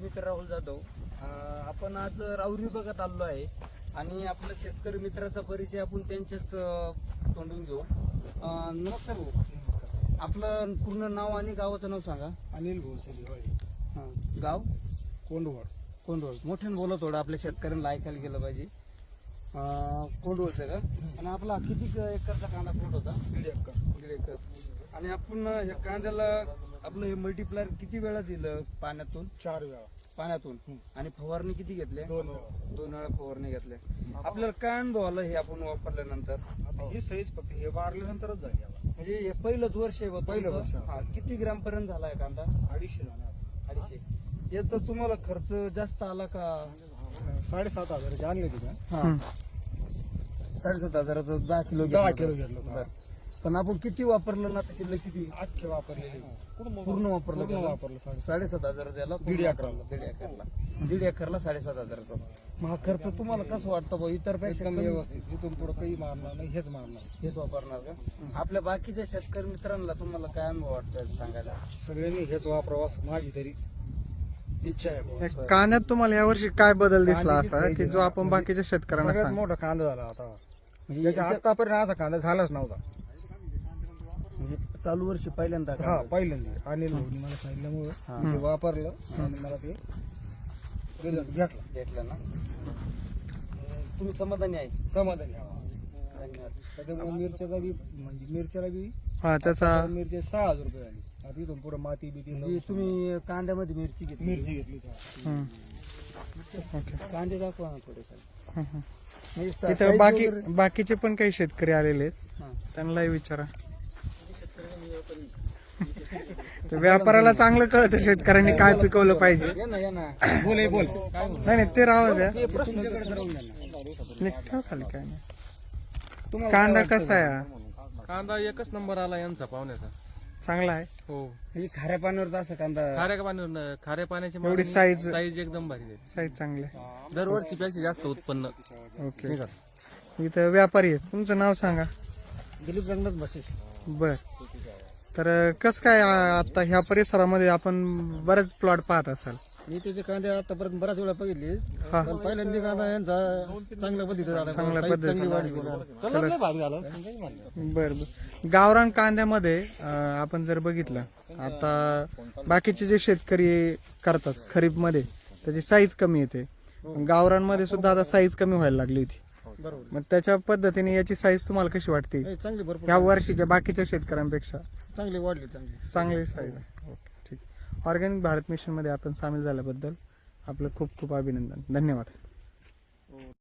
मित्र राहुल जाधव. आपण आज राऊरी विभागात आलेलो आहे आणि आपल्या शेतकरी मित्राचा परिचय आपण त्यांच्याच तोंडून घेऊ. नमस्कार भाऊ. आपलं पूर्ण नाव आणि गावाचं नाव सांगा. अनिल हां गाव? कोंडवड. कोंडवळ मोठ्यानं बोला थोडं आपल्या शेतकऱ्यांना ऐकायला गेलं पाहिजे. कोंडवळचं का? आणि आपला किती एकरचा कांदा प्लॉट होता दीड एकर. दीड एकर. आणि आपण ह्या कांद्याला आपलं हे मल्टीप्लायर किती वेळा दिलं पाण्यातून? चार वेळा. पाण्यातून? आणि फवारणी किती घेतल्या दोन वेळा. दोन वेळा फवारणी घेतल्या आपल्याला काय अनुभव आला हे आपण वापरल्यानंतर? आता ही साईज फक्त हे वारल्यानंतरच झाली आता म्हणजे हे पहिलंच वर्ष आहे बा पहिलं. वर्ष. हा, किती ग्राम पर्यंत झालाय कांदा? अडीचशे झाला अडीचशे. याचा तुम्हाला खर्च जास्त आला का? साडेसात हजाराची आणली हा. साडेसात हजाराचं दहा किलो दहा घेतलं. किलो. घेतलं होतं. बरं. पण आपण किती वापरलं ना त्याच्यातलं किती पूर्ण वापरलं पूर्ण त्याला? वापरलं साडेसात साडेसात हजार द्यायला दीड एकराला. दीड एकरला. दीड एकरला साडेसात हजाराचा. मग हा खर्च तुम्हाला कसं वाटतं बा इतरपेक्षा व्यवस्थित. इथून पुढे काही मारणार नाही हेच मारणार हेच वापरणार का? आपल्या बाकीच्या शेतकरी मित्रांना तुम्हाला काय अनुभव वाटतोय सांगायला? सगळ्यांनी हेच वापरावं असं माझी तरी इच्छा आहे कांद्यात तुम्हाला यावर्षी काय बदल दिसला असा की जो आपण बाकीच्या शेतकऱ्यांना मोठा कांदा झाला आता. म्हणजे आतापर्यंत असा कांदा झालाच नव्हता. म्हणजे चालू वर्षी पहिल्यांदा हा. पहिल्यांदा. अनिल भाऊनी मला सांगितल्यामुळं ते वापरलं आणि मला ते result घेतला घेतलं ना? तुम्ही समाधानी आहे? समाधानी. धन्यवाद. त्याच्यामुळे मिरच्याचा बी म्हणजे मिरच्याला बी हा त्याचा मिरची सहा हजार रुपये झाली. आता इथून पुढे माती बिती म्हणजे तुम्ही कांद्यामध्ये मिरची घेतली. मिरची घेतली. ओके. कांदे दाखवा ना थोडे हम्म, हम्म. म्हणजे स- इथं size बाकी वगैरे- बाकीचे पण काही शेतकरी आलेले आहेत. हा. त्यांनाही विचारा. व्यापाराला चांगलं कळतं शेतकऱ्यांनी काय पिकवलं पाहिजे. बोल बोल. नाही नाही ते राहू द्या. खाली काय नाही. कांदा? कसा आहे? कांदा एकच नंबर आला यांचा पाहुण्याचा. चांगला आहे? हो. म्हणजे खाऱ्या पाण्यावर असं कांदा खाऱ्या पाण्यावर खाऱ्या पाण्याची एवढी size- साईज एकदम भारी आहे. साईज चांगली आहे. दरवर्षी पेक्षा जास्त उत्पन्न. ओके. इथं व्यापारी आहेत. तुमचं नाव सांगा. दिलीप रंगनाथ बसे. बर. तर कसं काय आ- आता ह्या परिसरामध्ये आपण बरेच प्लॉट पाहत असाल. मी त्याचे कांदे आतापर्यंत बऱ्याच वेळा बघितले. हा. पण पहिल्यांदा कांदा यांचा चांगल्या पद्धतीने झाला. चांगल्या चांगली वाढली. झाला. बर बर. गावरान कांद्यामध्ये अं, आपण जर बघितलं आता बाकीचे जे शेतकरी करतात खरीपमध्ये त्याची साईज कमी येते. गावरानमध्ये सुद्धा आता साईज कमी व्हायला लागली होती. बरोबर. मग त्याच्या पद्धतीने याची साईज तुम्हाला कशी वाटते? नाही, चांगली भरपूर ह्या वर्षीच्या बाकीच्या शेतकऱ्यांपेक्षा? चांगली वाढली चांगली. चांगली साईज आहे. ओके ठीक. ऑर्गॅनिक भारत मिशनमध्ये आपण सामील झाल्याबद्दल आपलं खूप खूप अभिनंदन. धन्यवाद.